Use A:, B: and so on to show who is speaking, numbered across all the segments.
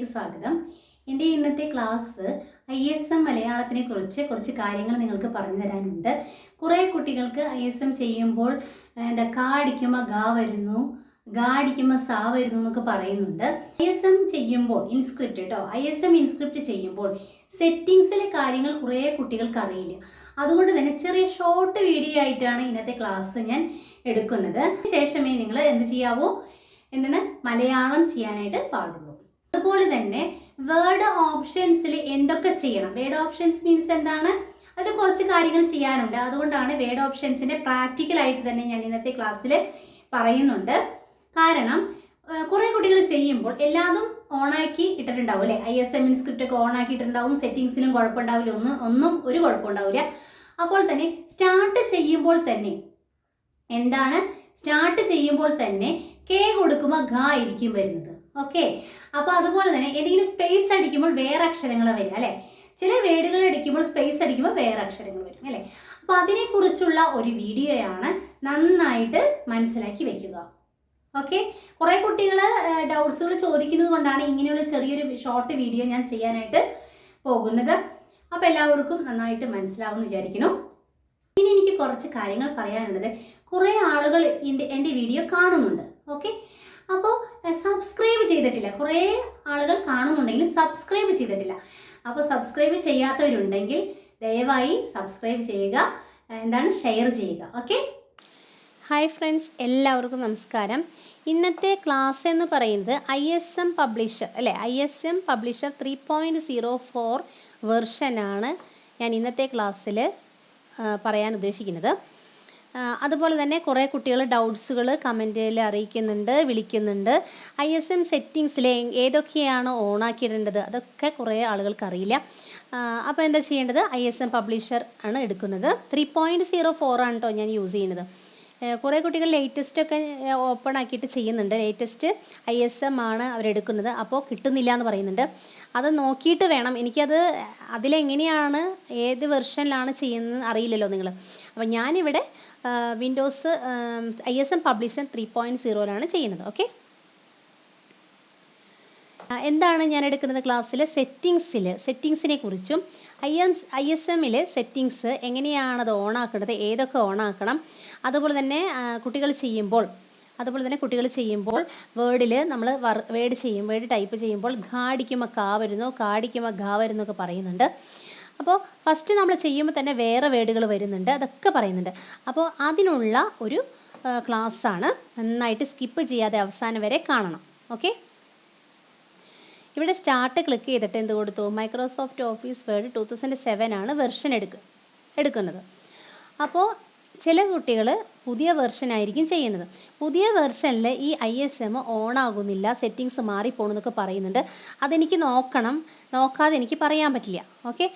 A: എല്ലാവർക്കും സ്വാഗതം. എന്റെ ഇന്നത്തെ ക്ലാസ് ഐ എസ് എം മലയാളത്തിനെ കുറിച്ച് കുറച്ച് കാര്യങ്ങൾ നിങ്ങൾക്ക് പറഞ്ഞു തരാനുണ്ട്. കുറേ കുട്ടികൾക്ക് ഐ എസ് എം ചെയ്യുമ്പോൾ എന്താ കാ അടിക്കുമ്പോൾ ഗാ വരുന്നു ഗാ അടിക്കുമ്പോൾ സാ വരുന്നു എന്നൊക്കെ പറയുന്നുണ്ട്. ഐ എസ് എം ചെയ്യുമ്പോൾ ഇൻസ്ക്രിപ്റ്റ് കേട്ടോ ഐ എസ് എം ഇൻസ്ക്രിപ്റ്റ് ചെയ്യുമ്പോൾ സെറ്റിങ്സിലെ കാര്യങ്ങൾ കുറേ കുട്ടികൾക്ക് അറിയില്ല. അതുകൊണ്ട് തന്നെ ചെറിയ ഷോർട്ട് വീഡിയോ ആയിട്ടാണ് ഇന്നത്തെ ക്ലാസ് ഞാൻ എടുക്കുന്നത്. ശേഷമേ നിങ്ങൾ എന്ത് ചെയ്യാവോ? എന്താണ് മലയാളം ചെയ്യാനായിട്ട് പാടുള്ളൂ. അതുപോലെ തന്നെ വേർഡ് ഓപ്ഷൻസിൽ എന്തൊക്കെ ചെയ്യണം? വേർഡ് ഓപ്ഷൻസ് മീൻസ് എന്താണ്? അതിൽ കുറച്ച് കാര്യങ്ങൾ ചെയ്യാനുണ്ട്. അതുകൊണ്ടാണ് വേർഡ് ഓപ്ഷൻസിന്റെ പ്രാക്ടിക്കൽ ആയിട്ട് തന്നെ ഞാൻ ഇന്നത്തെ ക്ലാസ്സിൽ പറയുന്നുണ്ട്. കാരണം കുറേ കുട്ടികൾ ചെയ്യുമ്പോൾ എല്ലാതും ഓണാക്കി ഇട്ടിട്ടുണ്ടാവും അല്ലേ? ഐ എസ് എം സ്ക്രിപ്റ്റ് ഒക്കെ ഓണാക്കി ഇട്ടിട്ടുണ്ടാവും സെറ്റിങ്സിലും കുഴപ്പമുണ്ടാവില്ല. ഒന്നും ഒന്നും ഒരു കുഴപ്പമുണ്ടാവില്ല. അപ്പോൾ തന്നെ സ്റ്റാർട്ട് ചെയ്യുമ്പോൾ തന്നെ എന്താണ്? സ്റ്റാർട്ട് ചെയ്യുമ്പോൾ തന്നെ കെ കൊടുക്കുമ്പോൾ ഘ ആയിരിക്കും വരുന്നത്. ഓക്കെ അപ്പോൾ അതുപോലെ തന്നെ ഏതെങ്കിലും സ്പേസ് അടിക്കുമ്പോൾ വേറെ അക്ഷരങ്ങൾ വരിക അല്ലേ? ചില വേർഡുകൾ അടിക്കുമ്പോൾ സ്പേസ് അടിക്കുമ്പോൾ വേറെ അക്ഷരങ്ങൾ വരും അല്ലേ? അപ്പോൾ അതിനെക്കുറിച്ചുള്ള ഒരു വീഡിയോയാണ് നന്നായിട്ട് മനസ്സിലാക്കി വെക്കുക. ഓക്കെ കുറേ കുട്ടികൾ ഡൗട്ട്സുകൾ ചോദിക്കുന്നത് കൊണ്ടാണ് ഇങ്ങനെയുള്ള ചെറിയൊരു ഷോർട്ട് വീഡിയോ ഞാൻ ചെയ്യാനായിട്ട് പോകുന്നത്. അപ്പോൾ എല്ലാവർക്കും നന്നായിട്ട് മനസ്സിലാവുമെന്ന് വിചാരിക്കുന്നു. ഇനി എനിക്ക് കുറച്ച് കാര്യങ്ങൾ പറയാനുള്ളത്. കുറേ ആളുകൾ എന്റെ വീഡിയോ കാണുന്നുണ്ട്. ഓക്കെ അപ്പോൾ സബ്സ്ക്രൈബ് ചെയ്തിട്ടില്ല. കുറേ ആളുകൾ കാണുന്നുണ്ടെങ്കിൽ സബ്സ്ക്രൈബ് ചെയ്തിട്ടില്ല. അപ്പോൾ സബ്സ്ക്രൈബ് ചെയ്യാത്തവരുണ്ടെങ്കിൽ ദയവായി സബ്സ്ക്രൈബ് ചെയ്യുക. എന്താണ്? ഷെയർ ചെയ്യുക. ഓക്കെ
B: ഹായ് ഫ്രണ്ട്സ് എല്ലാവർക്കും നമസ്കാരം. ഇന്നത്തെ ക്ലാസ് എന്ന് പറയുന്നത് ഐ എസ് എം പബ്ലിഷർ അല്ലേ? I S M publisher three point zero four വെർഷനാണ് ഞാൻ ഇന്നത്തെ ക്ലാസ്സിൽ പറയാൻ ഉദ്ദേശിക്കുന്നത്. അതുപോലെ തന്നെ കുറേ കുട്ടികൾ ഡൗട്ട്സുകൾ കമന്റിൽ അറിയിക്കുന്നുണ്ട് വിളിക്കുന്നുണ്ട്. ഐ എസ് എം സെറ്റിങ്സിൽ ഏതൊക്കെയാണ് ഓണാക്കിയിടേണ്ടത്? അതൊക്കെ കുറേ ആളുകൾക്ക് അറിയില്ല. അപ്പോൾ എന്താ ചെയ്യേണ്ടത്? ഐ എസ് എം പബ്ലിഷർ ആണ് എടുക്കുന്നത്. ത്രീ പോയിന്റ് സീറോ ഫോർ ആണ് കേട്ടോ ഞാൻ യൂസ് ചെയ്യുന്നത്. കുറേ കുട്ടികൾ ലേറ്റസ്റ്റ് ഒക്കെ ഓപ്പൺ ആക്കിയിട്ട് ചെയ്യുന്നുണ്ട്. ലേറ്റസ്റ്റ് ഐ എസ് എം ആണ് അവരെടുക്കുന്നത് അപ്പോൾ കിട്ടുന്നില്ല എന്ന് പറയുന്നുണ്ട്. അത് നോക്കിയിട്ട് വേണം. എനിക്കത് അതിലെങ്ങനെയാണ് ഏത് വെർഷനിലാണ് ചെയ്യുന്നത് അറിയില്ലല്ലോ നിങ്ങൾ അപ്പോൾ ഞാനിവിടെ windows I S M publisher three point സീറോയിലാണ് ചെയ്യുന്നത്. ഓക്കെ എന്താണ് ഞാൻ എടുക്കുന്നത് ക്ലാസ്സിലെ സെറ്റിങ്സിൽ സെറ്റിങ്സിനെ കുറിച്ചും ഐ എസ് ഐ എസ് എമ്മിൽ സെറ്റിങ്സ് എങ്ങനെയാണ് അത് ഓണാക്കേണ്ടത് ഏതൊക്കെ ഓണാക്കണം അതുപോലെ തന്നെ കുട്ടികൾ ചെയ്യുമ്പോൾ അതുപോലെ തന്നെ കുട്ടികൾ ചെയ്യുമ്പോൾ വേർഡിൽ നമ്മൾ വേർഡ് ചെയ്യും വേർഡ് ടൈപ്പ് ചെയ്യുമ്പോൾ ഘാടിക്കുമ്പോൾ കാ വരുന്നു കാടിക്കുമ്പോൾ ഘാ വരുന്നൊക്കെ പറയുന്നുണ്ട്. അപ്പോൾ ഫസ്റ്റ് നമ്മൾ ചെയ്യുമ്പോൾ തന്നെ വേറെ വേർഡുകൾ വരുന്നുണ്ട്. അതൊക്കെ പറയുന്നുണ്ട്. അപ്പോൾ അതിനുള്ള ഒരു ക്ലാസ് ആണ് നന്നായിട്ട് സ്കിപ്പ് ചെയ്യാതെ അവസാനം വരെ കാണണം. ഓക്കെ ഇവിടെ സ്റ്റാർട്ട് ക്ലിക്ക് ചെയ്തിട്ട് എന്ത് കൊടുത്തു? Microsoft office word two thousand seven ആണ് വെർഷൻ എടുക്ക എടുക്കുന്നത്. അപ്പോൾ ചില കുട്ടികൾ പുതിയ വെർഷൻ ആയിരിക്കും ചെയ്യുന്നത്. പുതിയ വെർഷനിൽ ഈ ഐ എസ് എം ഓൺ ആകുന്നില്ല സെറ്റിങ്സ് മാറിപ്പോണെന്നൊക്കെ പറയുന്നുണ്ട്. അതെനിക്ക് നോക്കണം. നോക്കാതെ എനിക്ക് പറയാൻ പറ്റില്ല. ഓക്കെ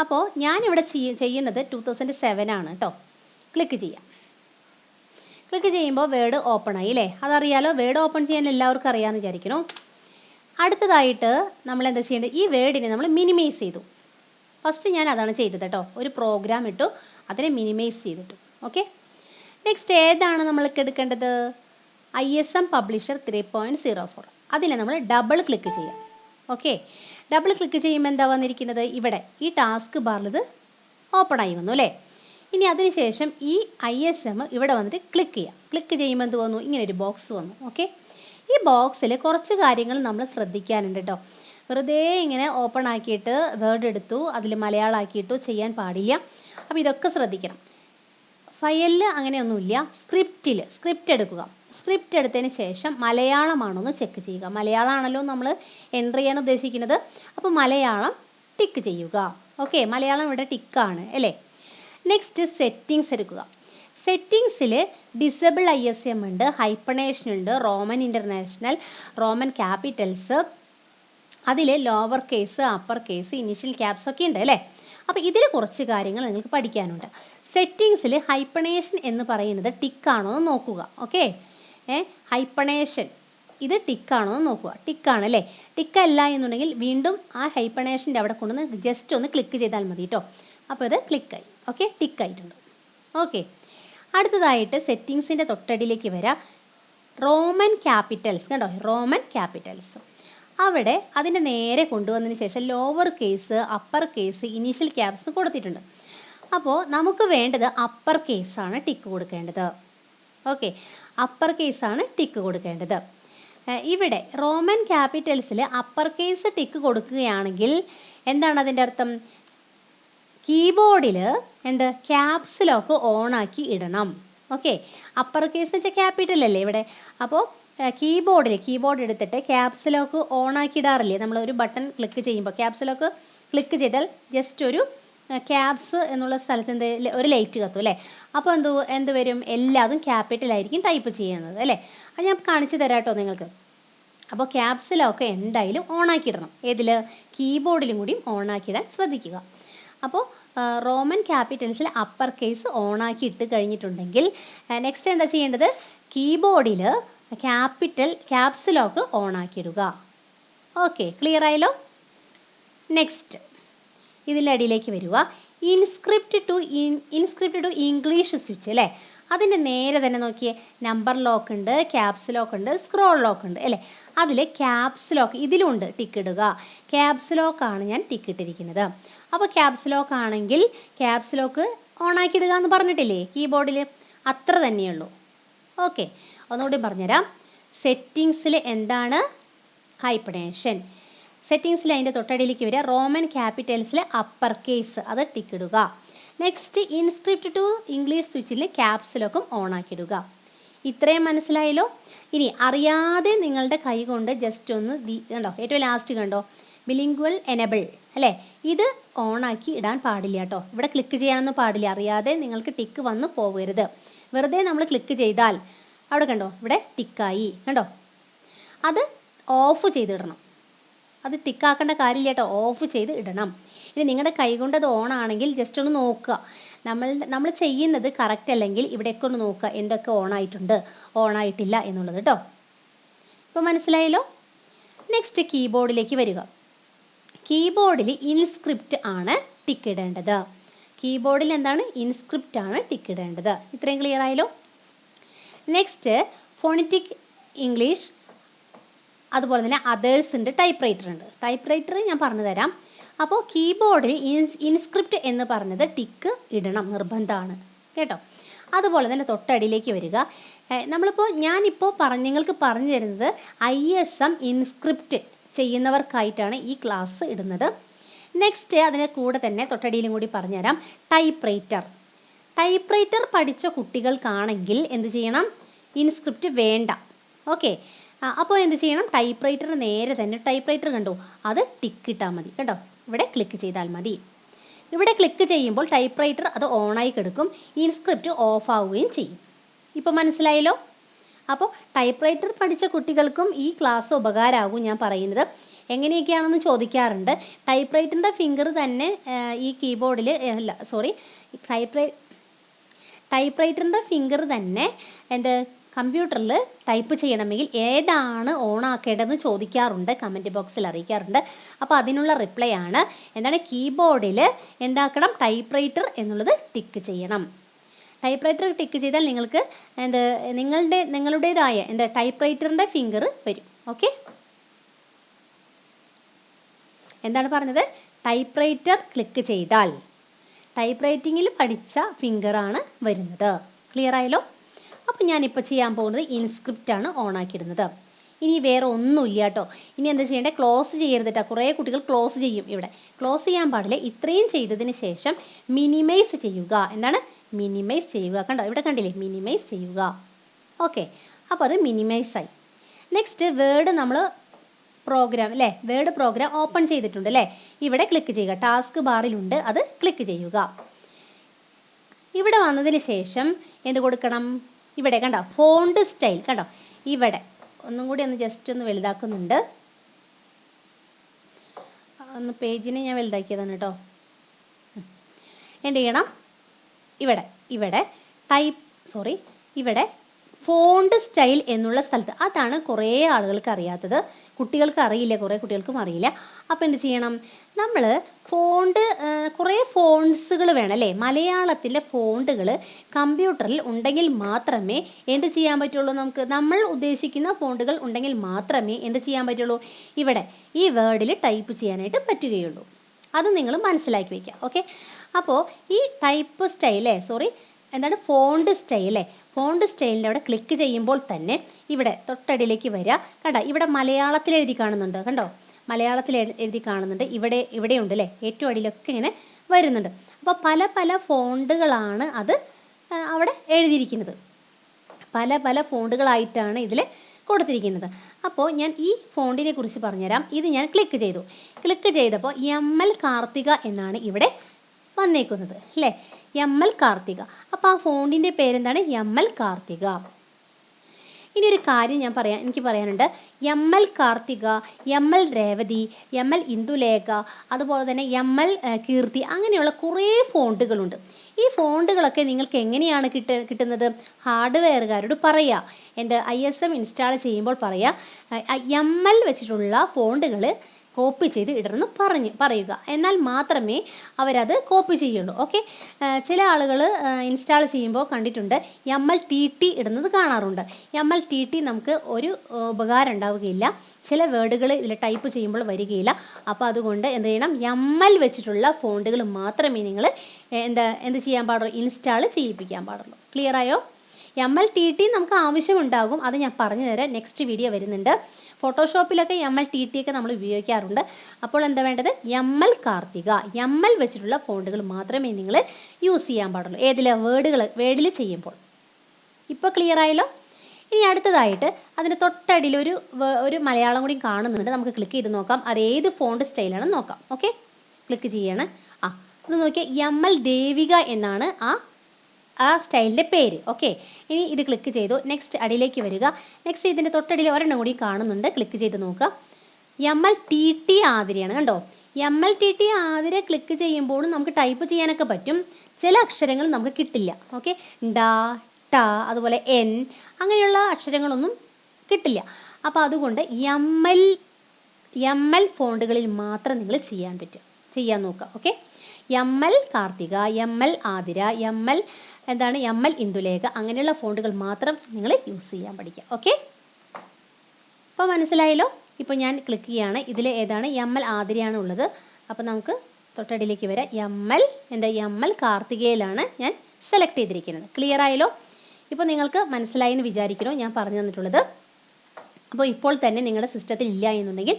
B: അപ്പോൾ ഞാനിവിടെ ചെയ്യ ചെയ്യുന്നത് ടു തൗസൻഡ് സെവൻ ആണ് കേട്ടോ ക്ലിക്ക് ചെയ്യാം. ക്ലിക്ക് ചെയ്യുമ്പോൾ വേർഡ് ഓപ്പൺ ആയി അല്ലേ അതറിയാലോ വേർഡ് ഓപ്പൺ ചെയ്യാൻ എല്ലാവർക്കും അറിയാമെന്ന് വിചാരിക്കുന്നു. അടുത്തതായിട്ട് നമ്മൾ എന്താ ചെയ്യേണ്ടത്? ഈ വേർഡിനെ നമ്മൾ മിനിമൈസ് ചെയ്തു. ഫസ്റ്റ് ഞാൻ അതാണ് ചെയ്തത് കേട്ടോ ഒരു പ്രോഗ്രാം ഇട്ടു അതിനെ മിനിമൈസ് ചെയ്തിട്ടു. ഓക്കെ നെക്സ്റ്റ് ഏതാണ് നമ്മൾക്ക് എടുക്കേണ്ടത്? I S M publisher three point zero four അതിനെ നമ്മൾ ഡബിൾ ക്ലിക്ക് ചെയ്യാം. ഓക്കെ ഡബിൾ ക്ലിക്ക് ചെയ്യുമ്പോൾ എന്താ വന്നിരിക്കുന്നത്? ഇവിടെ. ഈ ടാസ്ക് ബാറിൽ ഇത് ഓപ്പൺ ആയി വന്നു അല്ലേ? ഇനി അതിനുശേഷം ഈ ഐ എസ് എം ഇവിടെ വന്നിട്ട് ക്ലിക്ക് ചെയ്യാം. ക്ലിക്ക് ചെയ്യുമ്പോൾ എന്ത് വന്നു? ഇങ്ങനെ ഒരു ബോക്സ് വന്നു. ഓക്കെ ഈ ബോക്സിൽ കുറച്ച് കാര്യങ്ങൾ നമ്മൾ ശ്രദ്ധിക്കാനുണ്ട് കേട്ടോ വെറുതെ ഇങ്ങനെ ഓപ്പൺ ആക്കിയിട്ട് വേർഡ് എടുത്തു അതിൽ മലയാളം ആക്കിയിട്ടു ചെയ്യാൻ പാടില്ല. അപ്പോൾ ഇതൊക്കെ ശ്രദ്ധിക്കണം. ഫയലിൽ അങ്ങനെയൊന്നുമില്ല. സ്ക്രിപ്റ്റിൽ സ്ക്രിപ്റ്റ് എടുക്കുക. സ്ക്രിപ്റ്റ് എടുത്തതിന് ശേഷം മലയാളമാണോ എന്ന് ചെക്ക് ചെയ്യുക. മലയാളമാണല്ലോ നമ്മൾ എന്റർ ചെയ്യാൻ ഉദ്ദേശിക്കുന്നത്. അപ്പോൾ മലയാളം ടിക്ക് ചെയ്യുക. ഓക്കെ മലയാളം ഇവിടെ ടിക്കാണ് അല്ലേ? നെക്സ്റ്റ് സെറ്റിങ്സ് എടുക്കുക. സെറ്റിങ്സിൽ ഡിസബിൾ ഐ എസ് എം ഉണ്ട് ഹൈപ്പണേഷൻ ഉണ്ട് റോമൻ ഇന്റർനാഷണൽ റോമൻ ക്യാപിറ്റൽസ് അതിൽ lower case upper case initial caps ഒക്കെ ഉണ്ട് അല്ലേ? അപ്പോൾ ഇതിൽ കുറച്ച് കാര്യങ്ങൾ നിങ്ങൾക്ക് പഠിക്കാനുണ്ട്. സെറ്റിങ്സിൽ ഹൈപ്പണേഷൻ എന്ന് പറയുന്നത് ടിക്കാണോ എന്ന് നോക്കുക ഓക്കെ ഹൈപ്പണേഷൻ ഇത് ടിക്കാണോ എന്ന് നോക്കുക. ടിക്കാണ് അല്ലേ? ടിക്കല്ല എന്നുണ്ടെങ്കിൽ വീണ്ടും ആ ഹൈപ്പണേഷന്റെ അവിടെ കൊണ്ടുവന്ന് ജസ്റ്റ് ഒന്ന് ക്ലിക്ക് ചെയ്താൽ മതി കേട്ടോ അപ്പോൾ ഇത് ക്ലിക്കായി ഓക്കെ ടിക്കായിട്ടുണ്ട് ഓക്കെ അടുത്തതായിട്ട് സെറ്റിങ്സിന്റെ തൊട്ടടിയിലേക്ക് വരാം. റോമൻ ക്യാപിറ്റൽസ് കണ്ടോ? റോമൻ ക്യാപിറ്റൽസ് അവിടെ അതിന്റെ നേരെ കൊണ്ടുവന്നതിന് ശേഷം lower case upper case initial caps കൊടുത്തിട്ടുണ്ട്. അപ്പോൾ നമുക്ക് വേണ്ടത് അപ്പർ കേസാണ് ടിക്ക് കൊടുക്കേണ്ടത്. ഓക്കെ അപ്പർ കേസാണ് ടിക്ക് കൊടുക്കേണ്ടത്. ഇവിടെ റോമൻ ക്യാപിറ്റൽസിൽ അപ്പർ കേസ് ടിക്ക് കൊടുക്കുകയാണെങ്കിൽ എന്താണ് അതിന്റെ അർത്ഥം? കീബോർഡിൽ എന്ത്? ക്യാപ്സ് ലോക്ക് ഓണാക്കി ഇടണം. ഓക്കെ അപ്പർ കേസ് വെച്ചാൽ ക്യാപിറ്റൽ അല്ലേ ഇവിടെ? അപ്പോൾ കീബോർഡിൽ കീബോർഡ് എടുത്തിട്ട് ക്യാപ്സ് ലോക്ക് ഓണാക്കി ഇടാറില്ലേ? നമ്മൾ ഒരു ബട്ടൺ ക്ലിക്ക് ചെയ്യുമ്പോൾ ക്യാപ്സ് ലോക്ക് ക്ലിക്ക് ചെയ്താൽ ജസ്റ്റ് ഒരു ക്യാപ്സ് എന്നുള്ള സ്ഥലത്ത് എന്ത് ഒരു ലൈറ്റ് കത്തും അല്ലേ? അപ്പോൾ എന്ത് എന്ത് വരും? എല്ലാതും ക്യാപിറ്റലായിരിക്കും ടൈപ്പ് ചെയ്യുന്നത് അല്ലേ? അത് ഞാൻ കാണിച്ചു തരാം കേട്ടോ നിങ്ങൾക്ക്. അപ്പോൾ ക്യാപ്സിലൊക്കെ എന്തായാലും ഓണാക്കി ഇടണം ഏതിൽ കീബോർഡിലും കൂടിയും ഓണാക്കി ഇടാൻ ശ്രദ്ധിക്കുക. അപ്പോൾ റോമൻ ക്യാപിറ്റൽസിൽ അപ്പർ കേസ് ഓണാക്കി ഇട്ട് കഴിഞ്ഞിട്ടുണ്ടെങ്കിൽ നെക്സ്റ്റ് എന്താ ചെയ്യേണ്ടത്? കീബോർഡിൽ ക്യാപിറ്റൽ ക്യാപ്സിലോക്ക് ഓണാക്കി ഇടുക. ഓക്കെ ക്ലിയർ ആയല്ലോ? നെക്സ്റ്റ് ഇതിന്റെ അടിയിലേക്ക് വരിക inscript to inscript to English switch അല്ലേ? അതിന്റെ നേരെ തന്നെ നോക്കിയേ. നമ്പർ ലോക്ക് ഉണ്ട് ക്യാപ്സ് ലോക്ക് ഉണ്ട് സ്ക്രോൾ ലോക്ക് ഉണ്ട് അല്ലേ? അതിൽ ക്യാപ്സ് ലോക്ക് ഇതിലുണ്ട് ടിക്ക് ഇടുക. ക്യാപ്സ് ലോക്കാണ് ഞാൻ ടിക്ക് ഇട്ടിരിക്കുന്നത്. അപ്പോൾ ക്യാപ്സ് ലോക്ക് ആണെങ്കിൽ ക്യാപ്സ് ലോക്ക് ഓൺ ആക്കി ഇടുക എന്ന് പറഞ്ഞിട്ടില്ലേ കീബോർഡിൽ അത്ര തന്നെയുള്ളൂ ഓക്കെ ഒന്നുകൂടി പറഞ്ഞുതരാം. സെറ്റിങ്സിൽ എന്താണ്? ഹൈപ്പഡേഷൻ സെറ്റിങ്സിൽ അതിന്റെ തൊട്ടടിയിലേക്ക് വരിക. റോമൻ ക്യാപിറ്റൽസിൽ അപ്പർ കേസ് അത് ടിക്കിടുക നെക്സ്റ്റ് ഇൻസ്ക്രിപ്റ്റ് ടു ഇംഗ്ലീഷ് സ്വിച്ചിൽ ക്യാപ്സിലൊക്കെ ഓൺ ആക്കിയിടുക. ഇത്രയും മനസ്സിലായല്ലോ? ഇനി അറിയാതെ നിങ്ങളുടെ കൈ കൊണ്ട് ജസ്റ്റ് ഒന്ന് കണ്ടോ? ഏറ്റവും ലാസ്റ്റ് കണ്ടോ? ബിലിംഗ്വൽ എനബിൾ അല്ലേ? ഇത് ഓൺ ആക്കി ഇടാൻ പാടില്ല കേട്ടോ. ഇവിടെ ക്ലിക്ക് ചെയ്യാനൊന്നും പാടില്ല. അറിയാതെ നിങ്ങൾക്ക് ടിക്ക് വന്ന് പോകരുത് വെറുതെ നമ്മൾ ക്ലിക്ക് ചെയ്താൽ അവിടെ കണ്ടോ? ഇവിടെ ടിക്കായി കണ്ടോ? അത് ഓഫ് ചെയ്തിടണം. അത് ടിക്കാക്കേണ്ട കാര്യമില്ല കേട്ടോ. ഓഫ് ചെയ്ത് ഇടണം. ഇനി നിങ്ങളുടെ കൈകൊണ്ട് അത് ഓൺ ആണെങ്കിൽ ജസ്റ്റ് ഒന്ന് നോക്കുക. നമ്മൾ നമ്മൾ ചെയ്യുന്നത് കറക്റ്റ് അല്ലെങ്കിൽ ഇവിടെയൊക്കെ ഒന്ന് നോക്കുക. എന്തൊക്കെ ഓൺ ആയിട്ടുണ്ട്? ഓൺ ആയിട്ടില്ല എന്നുള്ളത് കേട്ടോ. ഇപ്പോൾ മനസ്സിലായല്ലോ? നെക്സ്റ്റ് കീബോർഡിലേക്ക് വരിക. കീബോർഡിൽ ഇൻസ്ക്രിപ്റ്റ് ആണ് ടിക്ക് ഇടേണ്ടത് കീബോർഡിൽ എന്താണ്? ഇൻസ്ക്രിപ്റ്റ് ആണ് ടിക്ക് ഇടേണ്ടത് ഇത്രയും ക്ലിയർ ആയല്ലോ? നെക്സ്റ്റ് ഫോണിറ്റിക് ഇംഗ്ലീഷ് അതുപോലെ തന്നെ അതേഴ്സിന്റെ ടൈപ്പ് റൈറ്റർ ഉണ്ട്. ടൈപ്പ് റൈറ്റർ ഞാൻ പറഞ്ഞു തരാം. അപ്പോൾ കീബോർഡിൽ ഇൻസ്ക്രിപ്റ്റ് എന്ന് പറഞ്ഞത് ടിക്ക് ഇടണം നിർബന്ധമാണ്. കേട്ടോ? അതുപോലെ തന്നെ തൊട്ടടിയിലേക്ക് വരിക. നമ്മളിപ്പോൾ ഞാനിപ്പോൾ പറഞ്ഞ് നിങ്ങൾക്ക് പറഞ്ഞു തരുന്നത് ഐ എസ് എം ഇൻസ്ക്രിപ്റ്റ് ചെയ്യുന്നവർക്കായിട്ടാണ് ഈ ക്ലാസ് ഇടുന്നത്. നെക്സ്റ്റ് അതിന് കൂടെ തന്നെ തൊട്ടടിയിലും കൂടി പറഞ്ഞുതരാം. ടൈപ്പ് റൈറ്റർ ടൈപ്പ് റൈറ്റർ പഠിച്ച കുട്ടികൾക്കാണെങ്കിൽ എന്ത് ചെയ്യണം? ഇൻസ്ക്രിപ്റ്റ് വേണ്ട. ഓക്കെ അപ്പോൾ എന്ത് ചെയ്യണം? ടൈപ്പ് റൈറ്ററിന് നേരെ തന്നെ ടൈപ്പ് റൈറ്റർ കണ്ടോ? അത് ടിക്ക് ഇട്ടാൽ മതി. കേട്ടോ ഇവിടെ ക്ലിക്ക് ചെയ്താൽ മതി. ഇവിടെ ക്ലിക്ക് ചെയ്യുമ്പോൾ ടൈപ്പ് റൈറ്റർ അത് ഓണായി കിടക്കും. ഇൻസ്ക്രിപ്റ്റ് ഓഫ് ആവുകയും ചെയ്യും. ഇപ്പോൾ മനസ്സിലായല്ലോ? അപ്പോൾ ടൈപ്പ് റൈറ്റർ പഠിച്ച കുട്ടികൾക്കും ഈ ക്ലാസ് ഉപകാരമാകും ഞാൻ പറയുന്നത്. എങ്ങനെയൊക്കെയാണെന്ന് ചോദിക്കാറുണ്ട്. ടൈപ്പ് റൈറ്ററിന്റെ ഫിംഗർ തന്നെ ഈ കീബോർഡിൽ അല്ല സോറി ടൈപ്പ് റൈ ടൈപ്പ് റൈറ്ററിന്റെ ഫിംഗർ തന്നെ എന്റെ കമ്പ്യൂട്ടറിൽ ടൈപ്പ് ചെയ്യണമെങ്കിൽ ഏതാണ് ഓൺ ആക്കേണ്ടതെന്ന് ചോദിക്കാറുണ്ട് കമന്റ് ബോക്സിൽ അറിയിക്കാറുണ്ട്. അപ്പോൾ അതിനുള്ള റിപ്ലൈ ആണ്. എന്താണ്? കീബോർഡിൽ എന്താക്കണം? ടൈപ്പ് റൈറ്റർ എന്നുള്ളത് ടിക്ക് ചെയ്യണം. ടൈപ്പ് റൈറ്റർ ടിക്ക് ചെയ്താൽ നിങ്ങൾക്ക് എന്ത്? നിങ്ങളുടെ നിങ്ങളുടേതായ എന്താ? ടൈപ്പ് റൈറ്ററിന്റെ ഫിംഗർ വരും. ഓക്കെ എന്താണ് പറഞ്ഞത്? ടൈപ്പ് റൈറ്റർ ക്ലിക്ക് ചെയ്താൽ ടൈപ്പ് റൈറ്റിങ്ങിൽ പഠിച്ച ഫിംഗറാണ് വരുന്നത്. ക്ലിയർ ആയല്ലോ? അപ്പോൾ ഞാനിപ്പോൾ ചെയ്യാൻ പോകുന്നത് ഇൻസ്ക്രിപ്റ്റ് ആണ് ഓൺ ആക്കിയിടുന്നത് ഇനി വേറെ ഒന്നുമില്ല കേട്ടോ. ഇനി എന്താ ചെയ്യേണ്ടത് ക്ലോസ് ചെയ്യരുത് കേട്ടോ. കുറേ കുട്ടികൾ ക്ലോസ് ചെയ്യും ഇവിടെ. ക്ലോസ് ചെയ്യാൻ പാടില്ല. ഇത്രയും ചെയ്തതിന് ശേഷം മിനിമൈസ് ചെയ്യുക. എന്താണ്? മിനിമൈസ് ചെയ്യുക. കണ്ടോ? ഇവിടെ കണ്ടില്ലേ? മിനിമൈസ് ചെയ്യുക. ഓക്കെ അപ്പോൾ അത് മിനിമൈസ് ആയി. നെക്സ്റ്റ് വേർഡ് നമ്മൾ പ്രോഗ്രാം അല്ലേ വേർഡ് പ്രോഗ്രാം ഓപ്പൺ ചെയ്തിട്ടുണ്ട് അല്ലേ ഇവിടെ ക്ലിക്ക് ചെയ്യുക. ടാസ്ക് ബാറിലുണ്ട് അത് ക്ലിക്ക് ചെയ്യുക. ഇവിടെ വന്നതിന് ശേഷം എന്ത് കൊടുക്കണം? ഇവിടെ കണ്ടോ ഫോണ്ട് സ്റ്റൈൽ കണ്ടോ? ഇവിടെ ഒന്നും കൂടി ഒന്ന് ജസ്റ്റ് ഒന്ന് വലുതാക്കുന്നുണ്ട്. ഒന്ന് പേജിനെ ഞാൻ വലുതാക്കിയതാണ് കേട്ടോ. എന്ത് ചെയ്യണം? ഇവിടെ ഇവിടെ ടൈപ്പ് സോറി ഇവിടെ ഫോണ്ട് സ്റ്റൈൽ എന്നുള്ള സ്ഥലത്ത് അതാണ് കുറേ ആളുകൾക്ക് അറിയാത്തത്. കുട്ടികൾക്ക് അറിയില്ല കുറേ കുട്ടികൾക്കും അറിയില്ല. അപ്പോൾ എന്ത് ചെയ്യണം? നമ്മൾ ഫോണ്ട് കുറേ ഫോൺസുകൾ വേണം അല്ലേ? മലയാളത്തിലെ ഫോണ്ടുകൾ കമ്പ്യൂട്ടറിൽ ഉണ്ടെങ്കിൽ മാത്രമേ എന്ത് ചെയ്യാൻ പറ്റുള്ളൂ നമുക്ക്? നമ്മൾ ഉദ്ദേശിക്കുന്ന ഫോണ്ടുകൾ ഉണ്ടെങ്കിൽ മാത്രമേ എന്ത് ചെയ്യാൻ പറ്റുള്ളൂ? ഇവിടെ ഈ വേർഡിൽ ടൈപ്പ് ചെയ്യാനായിട്ട് പറ്റുകയുള്ളൂ. അത് നിങ്ങൾ മനസ്സിലാക്കി വെക്കുക ഓക്കെ അപ്പോൾ ഈ ടൈപ്പ് സ്റ്റൈലേ സോറി എന്താണ്? ഫോണ്ട് സ്റ്റൈലേ ഫോണ്ട് സ്റ്റൈലിന്റെ അവിടെ ക്ലിക്ക് ചെയ്യുമ്പോൾ തന്നെ ഇവിടെ തൊട്ടടിയിലേക്ക് വരിക. കണ്ട? ഇവിടെ മലയാളത്തിൽ എഴുതി കാണുന്നുണ്ട്. കണ്ടോ? മലയാളത്തിൽ എഴുതി കാണുന്നുണ്ട്. ഇവിടെ ഇവിടെ ഉണ്ട് അല്ലേ ഏറ്റവും അടിയിലൊക്കെ ഇങ്ങനെ വരുന്നുണ്ട്. അപ്പോൾ പല പല ഫോണ്ടുകളാണ് അത് അവിടെ എഴുതിയിരിക്കുന്നത്. പല പല ഫോണ്ടുകളായിട്ടാണ് ഇതിൽ കൊടുത്തിരിക്കുന്നത്. അപ്പോൾ ഞാൻ ഈ ഫോണ്ടിനെ കുറിച്ച് പറഞ്ഞുതരാം. ഇത് ഞാൻ ക്ലിക്ക് ചെയ്തു. ക്ലിക്ക് ചെയ്തപ്പോൾ എം എൽ കാർത്തിക എന്നാണ് ഇവിടെ വന്നേക്കുന്നത് അല്ലേ? M L Karthika. അപ്പോൾ ആ ഫോണ്ടിന്റെ പേരെന്താണ്? M L Karthika. ഇനി ഒരു കാര്യം ഞാൻ പറയാൻ എനിക്ക് പറയാനുണ്ട്. M L Karthika M L Revathi M L Indulekha അതുപോലെ തന്നെ എം എൽ കീർത്തി അങ്ങനെയുള്ള കുറേ ഫോണ്ടുകളുണ്ട്. ഈ ഫോണ്ടുകളൊക്കെ നിങ്ങൾക്ക് എങ്ങനെയാണ് കിട്ട കിട്ടുന്നത്? ഹാർഡ്വെയറുകാരോട് പറയുക എന്റെ ഐ എസ് എം ഇൻസ്റ്റാൾ ചെയ്യുമ്പോൾ പറയുക എം എൽ വെച്ചിട്ടുള്ള ഫോണ്ടുകൾ കോപ്പി ചെയ്ത് ഇടണമെന്ന് പറഞ്ഞു പറയുക. എന്നാൽ മാത്രമേ അവരത് കോപ്പി ചെയ്യുള്ളൂ. ഓക്കെ ചില ആളുകൾ ഇൻസ്റ്റാൾ ചെയ്യുമ്പോൾ കണ്ടിട്ടുണ്ട് എം എൽ ടി ടി ഇടുന്നത് കാണാറുണ്ട്. എം എൽ ടി ടി നമുക്ക് ഒരു ഉപകാരം ഉണ്ടാവുകയില്ല. ചില വേർഡുകൾ ഇതിൽ ടൈപ്പ് ചെയ്യുമ്പോൾ വരികയില്ല. അപ്പോൾ അതുകൊണ്ട് എന്ത് ചെയ്യണം? എം എൽ വെച്ചിട്ടുള്ള ഫോണ്ടുകൾ മാത്രമേ നിങ്ങൾ എന്താ എന്ത് ചെയ്യാൻ പാടുള്ളൂ? ഇൻസ്റ്റാൾ ചെയ്യിപ്പിക്കാൻ പാടുള്ളൂ. ക്ലിയർ ആയോ? എം എൽ ടി ടി നമുക്ക് ആവശ്യമുണ്ടാകും. അത് ഞാൻ പറഞ്ഞു തരാം. നെക്സ്റ്റ് വീഡിയോ വരുന്നുണ്ട്. ഫോട്ടോഷോപ്പിലൊക്കെ എം എൽ ടി ടി ഒക്കെ നമ്മൾ ഉപയോഗിക്കാറുണ്ട്. അപ്പോൾ എന്താ വേണ്ടത്? M L Karthika. M L വെച്ചിട്ടുള്ള ഫോണ്ടുകൾ മാത്രമേ നിങ്ങൾ യൂസ് ചെയ്യാൻ പാടുള്ളൂ. ഏതിലെ? വേർഡുകൾ വേർഡിൽ ചെയ്യുമ്പോൾ. ഇപ്പോൾ ക്ലിയർ ആയല്ലോ? ഇനി അടുത്തതായിട്ട് അതിന് തൊട്ടടിയിൽ ഒരു ഒരു മലയാളം കൂടി കാണുന്നുണ്ട്. നമുക്ക് ക്ലിക്ക് ചെയ്ത് നോക്കാം. അത് ഏത് ഫോണ്ട് സ്റ്റൈലാണെന്ന് നോക്കാം. ഓക്കെ ക്ലിക്ക് ചെയ്യാണ്. ആ ഇത് നോക്കിയാൽ എം എൽ ദേവിക എന്നാണ് ആ ആ സ്റ്റൈലിന്റെ പേര്. ഓക്കെ ഇനി ഇത് ക്ലിക്ക് ചെയ്തു. നെക്സ്റ്റ് അടിയിലേക്ക് വരിക. നെക്സ്റ്റ് ഇതിന്റെ തൊട്ടടിയിൽ ഒരെണ്ണം കൂടി കാണുന്നുണ്ട്. ക്ലിക്ക് ചെയ്ത് നോക്കുക. എം എൽ ടി ടി ആതിരയാണ് കണ്ടോ? M L T T Athira click ചെയ്യുമ്പോൾ നമുക്ക് ടൈപ്പ് ചെയ്യാനൊക്കെ പറ്റും. ചില അക്ഷരങ്ങൾ നമുക്ക് കിട്ടില്ല. ഓക്കെ ഡ ട അതുപോലെ എൻ അങ്ങനെയുള്ള അക്ഷരങ്ങളൊന്നും കിട്ടില്ല. അപ്പോൾ അതുകൊണ്ട് എം എൽ എം എൽ ഫോണ്ടുകളിൽ മാത്രം നിങ്ങൾ ചെയ്യാൻ പറ്റും. ചെയ്യാൻ നോക്കുക. Okay M L Karthika M L Athira M L എന്താണ് എം എൽ ഇന്ദുലേഖ. അങ്ങനെയുള്ള ഫോണ്ടുകൾ മാത്രം നിങ്ങൾ യൂസ് ചെയ്യാൻ പഠിക്കുക. ഓക്കെ അപ്പോൾ മനസ്സിലായല്ലോ? ഇപ്പോൾ ഞാൻ ക്ലിക്ക് ചെയ്യാണ്. ഇതിൽ ഏതാണ്? എം എൽ ആതിരയാണ് ഉള്ളത്. അപ്പോൾ നമുക്ക് തൊട്ടടിയിലേക്ക് വരാം. എം എൽ എന്റെ എം എൽ കാർത്തികയിലാണ് ഞാൻ സെലക്ട് ചെയ്തിരിക്കുന്നത്. ക്ലിയർ ആയല്ലോ? ഇപ്പോൾ നിങ്ങൾക്ക് മനസ്സിലായി എന്ന് വിചാരിക്കുന്നു ഞാൻ പറഞ്ഞു തന്നിട്ടുള്ളത്. അപ്പോൾ ഇപ്പോൾ തന്നെ നിങ്ങളുടെ സിസ്റ്റത്തിൽ ഇല്ല എന്നുണ്ടെങ്കിൽ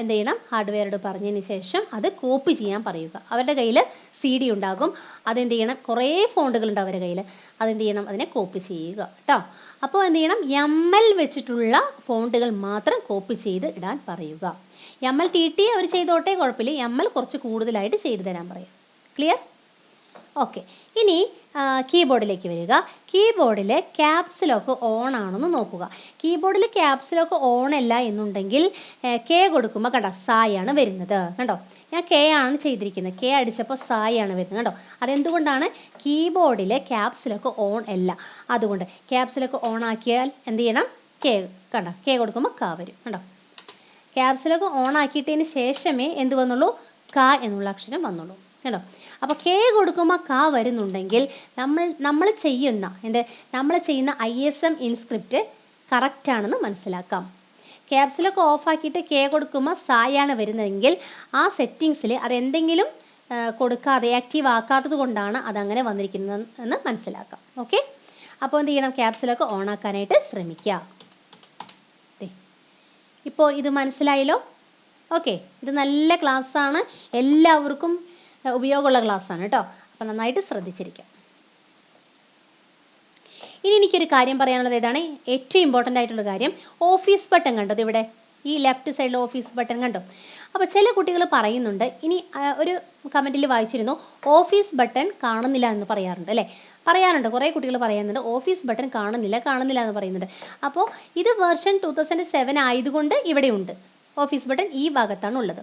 B: എന്ത് ചെയ്യണം? ഹാർഡ്വെയറോട് പറഞ്ഞതിന് ശേഷം അത് കോപ്പി ചെയ്യാൻ പറയുക. അവരുടെ കയ്യിൽ സി ഡി ഉണ്ടാകും. അതെന്ത് ചെയ്യണം? കുറേ ഫോണ്ടുകളുണ്ട് അവരുടെ കയ്യിൽ അതെന്ത് ചെയ്യണം? അതിനെ കോപ്പി ചെയ്യുക കേട്ടോ അപ്പോൾ എന്ത് ചെയ്യണം? എം എൽ വെച്ചിട്ടുള്ള ഫോണ്ടുകൾ മാത്രം കോപ്പി ചെയ്ത് ഇടാൻ പറയുക. എം എൽ ടി ടി അവർ ചെയ്തോട്ടെ കുഴപ്പമില്ല. എം എൽ കുറച്ച് കൂടുതലായിട്ട് ചെയ്തു തരാൻ പറയാം. ക്ലിയർ ഓക്കെ ഇനി കീബോർഡിലേക്ക് വരിക. കീബോർഡിൽ ക്യാപ്സ് ലോക്ക് ഓൺ ആണെന്ന് നോക്കുക. കീബോർഡിൽ ക്യാപ്സ് ലോക്ക് ഓൺ അല്ല എന്നുണ്ടെങ്കിൽ കെ കൊടുക്കുമ്പോൾ കണ്ടോ സായാണ് വരുന്നത്. കണ്ടോ? ഞാൻ കെ ആണ് ചെയ്തിരിക്കുന്നത്. കെ അടിച്ചപ്പോൾ സായാണ് വരുന്നത്. കണ്ടോ? അതെന്തുകൊണ്ടാണ്? കീബോർഡിൽ ക്യാപ്സ് ലോക്ക് ഓൺ അല്ല. അതുകൊണ്ട് ക്യാപ്സ് ലോക്ക് ഓൺ ആക്കിയാൽ എന്ത് ചെയ്യണം? കെ കണ്ടോ? കെ കൊടുക്കുമ്പോൾ ക വരും. കണ്ടോ? ലോക്ക് ഓൺ ആക്കിയിട്ടതിന് ശേഷമേ എന്ത് വന്നുള്ളൂ? ക എന്നുള്ള അക്ഷരം വന്നുള്ളൂ. കേട്ടോ അപ്പോൾ കെ കൊടുക്കുമ്പോൾ ക വരുന്നുണ്ടെങ്കിൽ നമ്മൾ നമ്മൾ ചെയ്യുന്ന എന്റെ നമ്മൾ ചെയ്യുന്ന I S M inscript correct ആണെന്ന് മനസ്സിലാക്കാം. ക്യാപ്സിലൊക്കെ ഓഫാക്കിയിട്ട് കെ കൊടുക്കുമ്പോൾ സായാണ് വരുന്നതെങ്കിൽ ആ സെറ്റിങ്സിൽ അതെന്തെങ്കിലും കൊടുക്കാതെ ആക്റ്റീവ് ആക്കാത്തത് കൊണ്ടാണ് അതങ്ങനെ വന്നിരിക്കുന്നത് എന്ന് മനസ്സിലാക്കാം. ഓക്കെ അപ്പോൾ എന്ത് ചെയ്യണം? ക്യാപ്സിലൊക്കെ ഓൺ ആക്കാനായിട്ട് ശ്രമിക്കുക ഇപ്പോൾ ഇത് മനസ്സിലായല്ലോ? ഓക്കെ ഇത് നല്ല ക്ലാസ്സാണ് എല്ലാവർക്കും ഉപയോഗമുള്ള ക്ലാസ്സാണ് കേട്ടോ. അപ്പം നന്നായിട്ട് ശ്രദ്ധിച്ചിരിക്കാം. ഇനി എനിക്കൊരു കാര്യം പറയാനുള്ളത് ഏതാണ്? ഏറ്റവും ഇമ്പോർട്ടന്റ് ആയിട്ടുള്ള കാര്യം ഓഫീസ് ബട്ടൺ കണ്ടോ? ദേ ഇവിടെ ഈ ലെഫ്റ്റ് സൈഡിൽ ഓഫീസ് ബട്ടൺ കണ്ടോ? അപ്പോൾ ചില കുട്ടികൾ പറയുന്നുണ്ട് ഇനി ഒരു കമന്റിൽ വായിച്ചിരുന്നു ഓഫീസ് ബട്ടൺ കാണുന്നില്ല എന്ന് പറയാറുണ്ട് അല്ലേ? പറയാറുണ്ട് കുറേ കുട്ടികൾ പറയുന്നുണ്ട് ഓഫീസ് ബട്ടൺ കാണുന്നില്ല കാണുന്നില്ല എന്ന് പറയുന്നുണ്ട്. അപ്പോൾ ഇത് വേർഷൻ ടു തൗസൻഡ് സെവൻ ആയതുകൊണ്ട് ഇവിടെയുണ്ട്. ഓഫീസ് ബട്ടൺ ഈ ഭാഗത്താണ് ഉള്ളത്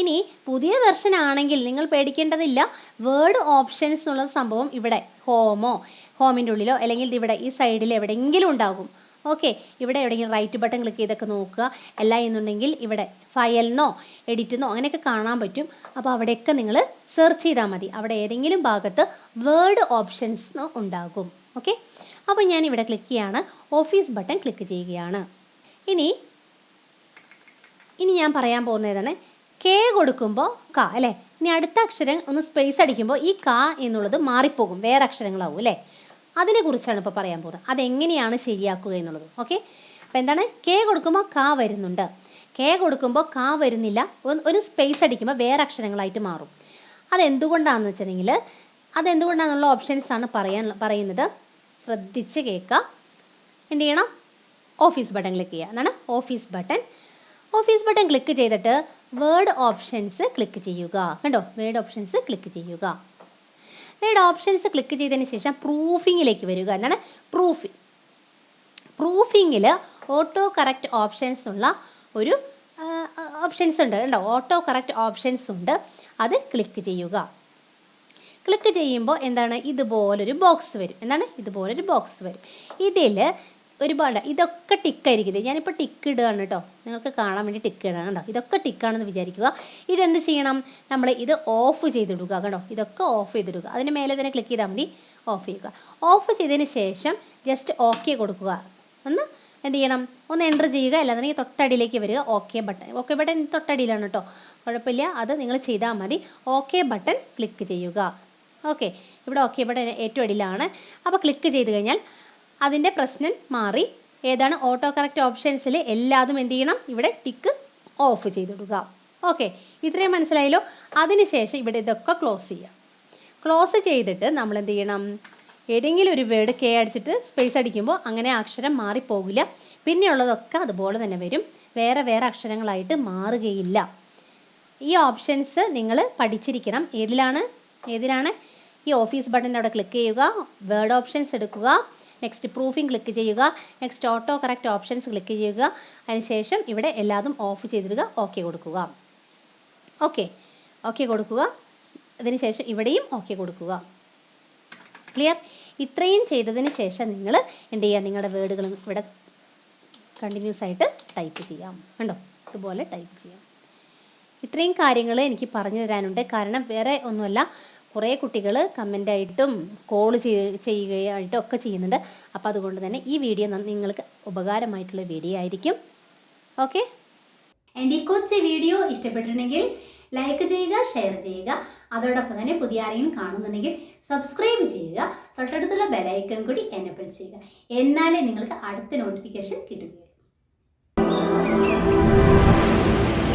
B: ഇനി പുതിയ വെർഷൻ ആണെങ്കിൽ നിങ്ങൾ പേടിക്കേണ്ടതില്ല. വേർഡ് ഓപ്ഷൻസ് എന്നുള്ള സംഭവം ഇവിടെ ഹോമോ ഹോമിന്റെ ഉള്ളിലോ അല്ലെങ്കിൽ ഇവിടെ ഈ സൈഡിൽ എവിടെയെങ്കിലും ഉണ്ടാകും. ഓക്കെ ഇവിടെ എവിടെയെങ്കിലും റൈറ്റ് ബട്ടൺ ക്ലിക്ക് ചെയ്തൊക്കെ നോക്കുക. അല്ല എന്നുണ്ടെങ്കിൽ ഇവിടെ ഫയലിനോ എഡിറ്റിനോ അങ്ങനെയൊക്കെ കാണാൻ പറ്റും. അപ്പോൾ അവിടെയൊക്കെ നിങ്ങൾ സെർച്ച് ചെയ്താൽ മതി. അവിടെ ഏതെങ്കിലും ഭാഗത്ത് വേർഡ് ഓപ്ഷൻസ് ഉണ്ടാകും. ഓക്കെ അപ്പോൾ ഞാൻ ഇവിടെ ക്ലിക്ക് ചെയ്യാണ്. ഓഫീസ് ബട്ടൺ ക്ലിക്ക് ചെയ്യുകയാണ്. ഇനി ഇനി ഞാൻ പറയാൻ പോകുന്നതാണ് കെ കൊടുക്കുമ്പോൾ ക അല്ലേ? ഇനി അടുത്ത അക്ഷരം ഒന്ന് സ്പേസ് അടിക്കുമ്പോൾ ഈ ക എന്നുള്ളത് മാറിപ്പോകും. വേറെ അക്ഷരങ്ങളാവും അല്ലേ? അതിനെ കുറിച്ചാണ് ഇപ്പോൾ പറയാൻ പോകുന്നത്. അതെങ്ങനെയാണ് ശരിയാക്കുക എന്നുള്ളത്. ഓക്കെ അപ്പോൾ എന്താണ്? കെ കൊടുക്കുമ്പോൾ ക വരുന്നുണ്ട്. കെ കൊടുക്കുമ്പോൾ ക വരുന്നില്ല. ഒരു സ്പേസ് അടിക്കുമ്പോൾ വേറെ അക്ഷരങ്ങളായിട്ട് മാറും. അതെന്തുകൊണ്ടാണെന്ന് വെച്ചിട്ടുണ്ടെങ്കിൽ അതെന്തുകൊണ്ടാണെന്നുള്ള ഓപ്ഷൻസ് ആണ് പറയാൻ പറയുന്നത്? ശ്രദ്ധിച്ച് കേൾക്കുക. എന്ത് ചെയ്യണം? ഓഫീസ് ബട്ടൺ ക്ലിക്ക് ചെയ്യുക. എന്നാണ് office button office button click ചെയ്തിട്ട് വേർഡ് ഓപ്ഷൻസ് ക്ലിക്ക് ചെയ്യുക. കണ്ടോ? വേർഡ് ഓപ്ഷൻസ് ക്ലിക്ക് ചെയ്യുക. വേർഡ് ഓപ്ഷൻസ് ക്ലിക്ക് ചെയ്തതിന് ശേഷം പ്രൂഫിങ്ങിലേക്ക് വരിക. എന്നാണ് പ്രൂഫിംഗ് പ്രൂഫിങ്ങിൽ ഓട്ടോ കറക്റ്റ് ഓപ്ഷൻസ് ഉള്ള ഒരു ഓപ്ഷൻസ് ഉണ്ട്. കണ്ടോ? ഓട്ടോ കറക്റ്റ് ഓപ്ഷൻസ് ഉണ്ട്. അത് ക്ലിക്ക് ചെയ്യുക. ക്ലിക്ക് ചെയ്യുമ്പോൾ എന്താണ്? ഇതുപോലൊരു ബോക്സ് വരും. എന്താണ്? ഇതുപോലൊരു ബോക്സ് വരും. ഇതിൽ ഒരുപാട്. ഇതൊക്കെ ടിക്കായിരിക്കും ഞാനിപ്പോൾ ടിക്ക് ഇടുകയാണ് കേട്ടോ. നിങ്ങൾക്ക് കാണാൻ വേണ്ടി ടിക്ക് ഇടാണ് കേട്ടോ. ഇതൊക്കെ ടിക്കാണെന്ന് വിചാരിക്കുക. ഇതെന്ത് ചെയ്യണം? നമ്മൾ ഇത് ഓഫ് ചെയ്തിടുക കേട്ടോ. ഇതൊക്കെ ഓഫ് ചെയ്തിടുക. അതിന് മേലെ തന്നെ ക്ലിക്ക് ചെയ്താൽ മതി. ഓഫ് ചെയ്യുക. ഓഫ് ചെയ്തതിന് ശേഷം ജസ്റ്റ് ഓക്കെ കൊടുക്കുക. ഒന്ന് എന്ത് ചെയ്യണം? ഒന്ന് എന്റർ ചെയ്യുക. അല്ലാന്നുണ്ടെങ്കിൽ തൊട്ടടിയിലേക്ക് വരിക. ഓക്കെ ബട്ടൺ ഓക്കെ ബട്ടൺ തൊട്ടടിയിലാണ് കേട്ടോ. കുഴപ്പമില്ല. അത് നിങ്ങൾ ചെയ്താൽ മതി. ഓക്കെ ബട്ടൺ ക്ലിക്ക് ചെയ്യുക. ഓക്കെ ഇവിടെ ഓക്കെ ബട്ടൺ ഏറ്റവും അടിയിലാണ്. അപ്പോൾ ക്ലിക്ക് ചെയ്ത് കഴിഞ്ഞാൽ അതിന്റെ പ്രശ്നം മാറി. ഏതാണ്? ഓട്ടോ കറക്റ്റ് ഓപ്ഷൻസിൽ എല്ലാതും എന്ത് ചെയ്യണം? ഇവിടെ ടിക്ക് ഓഫ് ചെയ്തിടുക. ഓക്കെ ഇത്രയും മനസ്സിലായല്ലോ? അതിനുശേഷം ഇവിടെ ഇതൊക്കെ ക്ലോസ് ചെയ്യാം. ക്ലോസ് ചെയ്തിട്ട് നമ്മൾ എന്ത് ചെയ്യണം? ഏതെങ്കിലും ഒരു വേർഡ് കെ അടിച്ചിട്ട് സ്പേസ് അടിക്കുമ്പോൾ അങ്ങനെ അക്ഷരം മാറിപ്പോകില്ല. പിന്നെയുള്ളതൊക്കെ അതുപോലെ തന്നെ വരും. വേറെ വേറെ അക്ഷരങ്ങളായിട്ട് മാറുകയില്ല. ഈ ഓപ്ഷൻസ് നിങ്ങൾ പഠിച്ചിരിക്കണം. ഏതിലാണ്? ഏതിലാണ്? ഈ ഓഫീസ് ബട്ടന്റെ അവിടെ ക്ലിക്ക് ചെയ്യുക. വേർഡ് ഓപ്ഷൻസ് എടുക്കുക. നെക്സ്റ്റ് പ്രൂഫിംഗ് ക്ലിക്ക് ചെയ്യുക. Next autocorrect options click ചെയ്യുക. അതിനുശേഷം ഇവിടെ എല്ലാതും ഓഫ് ചെയ്തിടുക. ഓക്കെ കൊടുക്കുക. ഓക്കെ ഓക്കെ കൊടുക്കുക. അതിനുശേഷം ഇവിടെയും ഓക്കെ കൊടുക്കുക. ക്ലിയർ ഇത്രയും ചെയ്തതിന് ശേഷം നിങ്ങൾ എന്ത് ചെയ്യുക? നിങ്ങളുടെ വേർഡുകൾ ഇവിടെ കണ്ടിന്യൂസ് ആയിട്ട് ടൈപ്പ് ചെയ്യാം കണ്ടോ? ഇതുപോലെ ടൈപ്പ് ചെയ്യാം ഇത്രയും കാര്യങ്ങൾ എനിക്ക് പറഞ്ഞു തരാനുണ്ട്. കാരണം വേറെ ഒന്നുമല്ല. കുറേ കുട്ടികൾ കമന്റായിട്ടും കോൾ ചെയ്യുകയായിട്ടും ഒക്കെ ചെയ്യുന്നുണ്ട്. അപ്പോൾ അതുകൊണ്ട് തന്നെ ഈ വീഡിയോ നിങ്ങൾക്ക് ഉപകാരമായിട്ടുള്ള വീഡിയോ ആയിരിക്കും. ഓക്കെ
A: എന്റെ ഈ കൊച്ചു വീഡിയോ ഇഷ്ടപ്പെട്ടിട്ടുണ്ടെങ്കിൽ ലൈക്ക് ചെയ്യുക ഷെയർ ചെയ്യുക. അതോടൊപ്പം തന്നെ പുതിയ ആരെങ്കിലും കാണുന്നുണ്ടെങ്കിൽ സബ്സ്ക്രൈബ് ചെയ്യുക. തൊട്ടടുത്തുള്ള ബെലൈക്കൺ കൂടി എനബിൾ ചെയ്യുക. എന്നാലേ നിങ്ങൾക്ക് അടുത്ത നോട്ടിഫിക്കേഷൻ കിട്ടുകയുള്ളൂ.